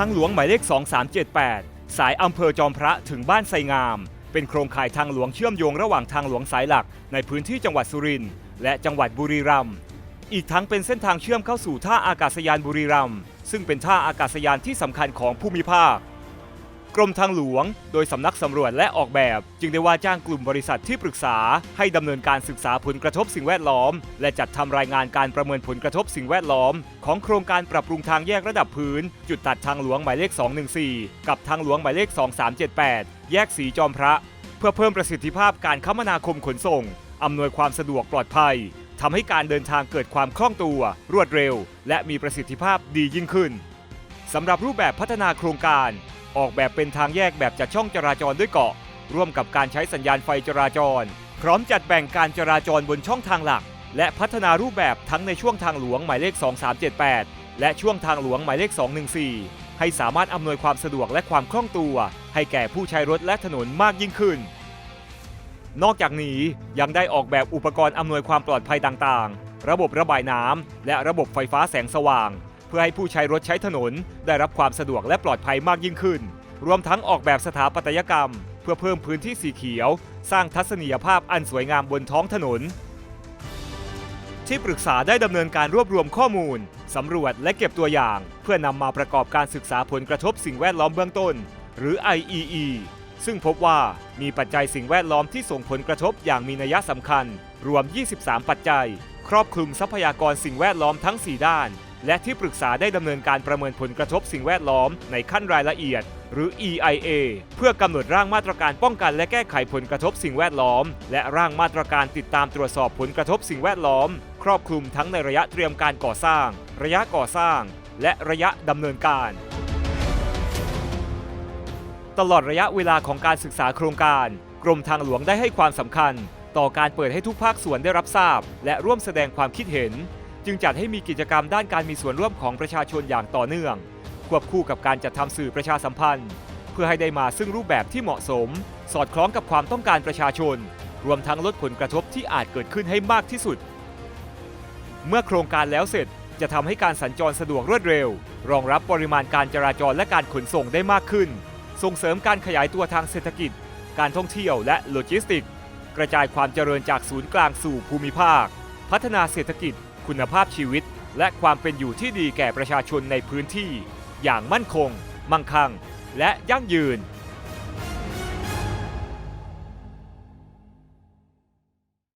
ทางหลวงหมายเลข 2378 สายอำเภอจอมพระถึงบ้านไซงาม เป็นโครงข่ายทางหลวงเชื่อมโยงระหว่างทางหลวงสายหลักในพื้นที่จังหวัดสุรินทร์และจังหวัดบุรีรัมย์อีกทั้งเป็นเส้นทางเชื่อมเข้าสู่ท่าอากาศยานบุรีรัมย์ซึ่งเป็นท่าอากาศยานที่สำคัญของภูมิภาค กรมทางหลวง โดยสำนักสำรวจและออกแบบ จึงได้ว่าจ้างกลุ่มบริษัทที่ปรึกษา ให้ดำเนินการศึกษาผลกระทบสิ่งแวดล้อม และจัดทำรายงานการประเมินผลกระทบสิ่งแวดล้อม ของโครงการปรับปรุงทางแยกระดับพื้น จุดตัดทางหลวงหมายเลข 214 กับทางหลวงหมายเลข 2378 แยกสีจอมพระ เพื่อเพิ่มประสิทธิภาพการคมนาคมขนส่งอำนวยความสะดวกปลอดภัยทำให้การเดินทางเกิดความคล่องตัว รวดเร็ว และมีประสิทธิภาพดียิ่งขึ้นสำหรับรูปแบบพัฒนาโครงการ ออกแบบเป็นทางแยกแบบจัดช่องจราจรด้วยเกาะ ร่วมกับการใช้สัญญาณไฟจราจร พร้อมจัดแบ่งการจราจรบนช่องทางหลัก และพัฒนารูปแบบทั้งในช่วงทางหลวงหมายเลข 2378 และช่วงทางหลวงหมายเลข 214 ให้สามารถอำนวยความสะดวกและความคล่องตัว ให้แก่ผู้ใช้รถและถนนมากยิ่งขึ้น นอกจากนี้ยังได้ออกแบบอุปกรณ์อำนวยความปลอดภัยต่างๆ ระบบระบายน้ำและระบบไฟฟ้าแสงสว่าง พื่อให้ผู้ใช้รถใช้ถนน ได้รับความสะดวกและปลอดภัยมากยิ่งขึ้น รวมทั้งออกแบบสถาปัตยกรรม เพื่อเพิ่มพื้นที่สีเขียว สร้างทัศนียภาพอันสวยงามบนท้องถนน ที่ปรึกษาได้ดำเนินการรวบรวมข้อมูลสำรวจและเก็บตัวอย่าง เพื่อนำมาประกอบการศึกษาผลกระทบสิ่งแวดล้อมเบื้องต้น หรือ IEE ซึ่งพบว่ามีปัจจัยสิ่งแวดล้อมที่ส่งผลกระทบอย่างมีนัยสำคัญ รวม 23 ปัจจัย ครอบคลุมทรัพยากรสิ่งแวดล้อมทั้ง 4 ด้าน และที่ปรึกษาได้ดำเนินการประเมินผลกระทบสิ่งแวดล้อมในขั้นรายละเอียด หรือ EIA เพื่อกำหนดร่างมาตรการป้องกันและแก้ไขผลกระทบสิ่งแวดล้อม และร่างมาตรการติดตามตรวจสอบผลกระทบสิ่งแวดล้อม ครอบคลุมทั้งในระยะเตรียมการก่อสร้าง ระยะก่อสร้าง และระยะดำเนินการตลอดระยะเวลาของการศึกษาโครงการ กรมทางหลวงได้ให้ความสำคัญ ต่อการเปิดให้ทุกภาคส่วนได้รับทราบ และร่วมแสดงความคิดเห็น จึงจัดให้มีกิจกรรมด้านการมีส่วนร่วมของประชาชนอย่างต่อเนื่อง ควบคู่กับการจัดทำสื่อประชาสัมพันธ์ เพื่อให้ได้มาซึ่งรูปแบบที่เหมาะสม สอดคล้องกับความต้องการประชาชน รวมทั้งลดผลกระทบที่อาจเกิดขึ้นให้มากที่สุด เมื่อโครงการแล้วเสร็จจะทำให้การสัญจรสะดวกรวดเร็ว รองรับปริมาณการจราจรและการขนส่งได้มากขึ้น ส่งเสริมการขยายตัวทางเศรษฐกิจ การท่องเที่ยวและโลจิสติกส์กระจายความเจริญจากศูนย์กลางสู่ภูมิภาค พัฒนาเศรษฐกิจ คุณภาพชีวิต และความเป็นอยู่ที่ดีแก่ประชาชนในพื้นที่ อย่างมั่นคง มั่งคั่ง และยั่งยืน